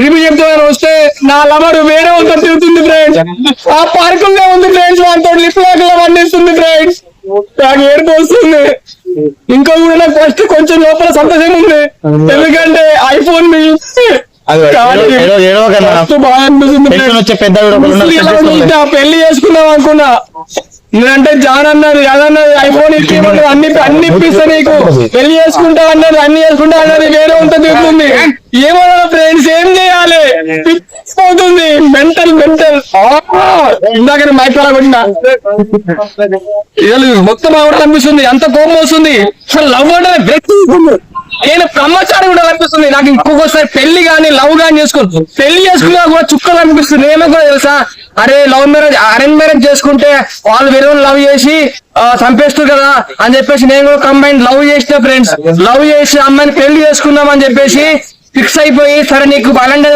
Review చెప్తాను వస్తే నా లవర్ వేరే ఉందో తిరుగుతుంది ఫ్రెండ్స్ ఆ పార్కుల్లో ఉంది ఫ్రెండ్స్ వాళ్ళతో లిప్ లాక్లో వండిస్తుంది ఫ్రెండ్స్ నాకు ఏడుపు వస్తుంది. ఇంకా కూడా నాకు ఫస్ట్ కొంచెం లోపల సంతోషం ఉంది. ఎందుకంటే ఐఫోన్ మీ పెళ్ళి చేసుకుందాం అనుకున్నా. నేనంటే జాన్ అన్నది అదన్నది ఐఫోన్ ఇచ్చేయమన్నది అన్ని అన్ని ఇప్పిస్తా నీకు. పెళ్ళి చేసుకుంటా అన్నది అన్ని చేసుకుంటా అన్నది వేరే ఉంటుంది ఏమన్నా పోతుంది. మెంటల్ మెంటల్ ఇందాక మైక్ అలా కొట్టినా మొత్తం ఆవిడ అనిపిస్తుంది అంత కోపం వస్తుంది. లవ్ అంటే వ్యక్తి నేను బ్రహ్మచారి కూడా అనిపిస్తుంది నాకు ఇంకొకసారి పెళ్ళి కానీ లవ్ గాని చేసుకోను పెళ్ళి చేసుకున్నా కూడా చుక్కలు అనిపిస్తుంది ఏమో తెలుసా? అరే లవ్ మ్యారేజ్ అరేంజ్ మ్యారేజ్ చేసుకుంటే వాళ్ళు వేరే లవ్ చేసి ఆ, చంపేస్తారు కదా అని చెప్పేసి నేను కూడా కంబైన్ లవ్ చేసిన ఫ్రెండ్స్ లవ్ చేసి అమ్మాయిని పెళ్ళి చేసుకుందాం అని చెప్పేసి ఫిక్స్ అయిపోయి సరే నీకు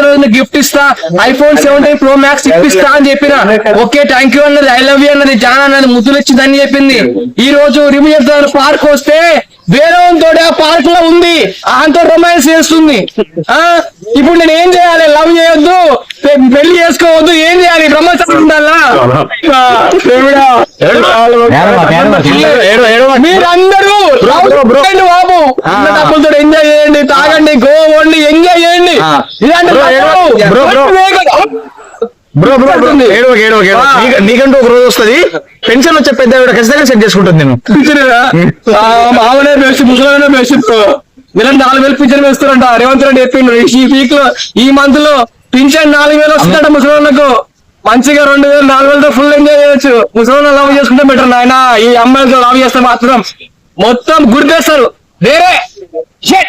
రోజు గిఫ్ట్ ఇస్తా ఐఫోన్ సెవెంటీన్ ప్రో మ్యాక్స్ ఇప్పిస్తా అని చెప్పిన. ఓకే థ్యాంక్ యూ అన్నది ఐ లవ్ యూ అన్నది జాన్ అన్నది ముద్దులు ఇచ్చిందని చెప్పింది. ఈ రోజు రివ్యూ చెప్తాను పార్క్ వస్తే వేరే తోటి ఆ పార్క్లో ఉంది ఆంతో రొమాన్స్ చేస్తుంది. ఆ? ఇప్పుడు నేను ఏం చేయాలి? లవ్ చేయొద్దు పెళ్ళి చేసుకోవద్దు ఏం చేయాలి? బ్రహ్మచారి ఉండాలా. మీరందరూ బాబు. ఉన్న డబ్బులతో ఎంజాయ్ చేయండి తాగండి గోవా వండి ఎంజాయ్ చేయండి. ఇలాంటి. బ్రో బ్రో నీకంటూ ఒక రోజు వస్తది. పెన్షన్ వచ్చే పెద్ద ఆవిడ ఖచ్చితంగా సెట్ చేసుకుంటుంది నేను. మామనే బెస్ట్ ముసలైన బెస్ట్ వీళ్ళని నాలుగు వేలు పింఛన్ వేస్తారంట. రేవంత్ రెడ్డి చెప్పిండు. ఈ వీక్లో ఈ మంత్లో పింఛన్ నాలుగు వేలు వస్తుందట ముసలిళ్ళకు మంచిగా రెండు వేలు నాలుగు వేలతో ఫుల్ ఎంజాయ్ చేయొచ్చు. ముసలి లవ్ చేసుకుంటే బెటర్ నాయన. ఈ అమ్మాయిలతో లవ్ చేస్తే మాత్రం మొత్తం గుర్తేస్తారు. వేరే Shit.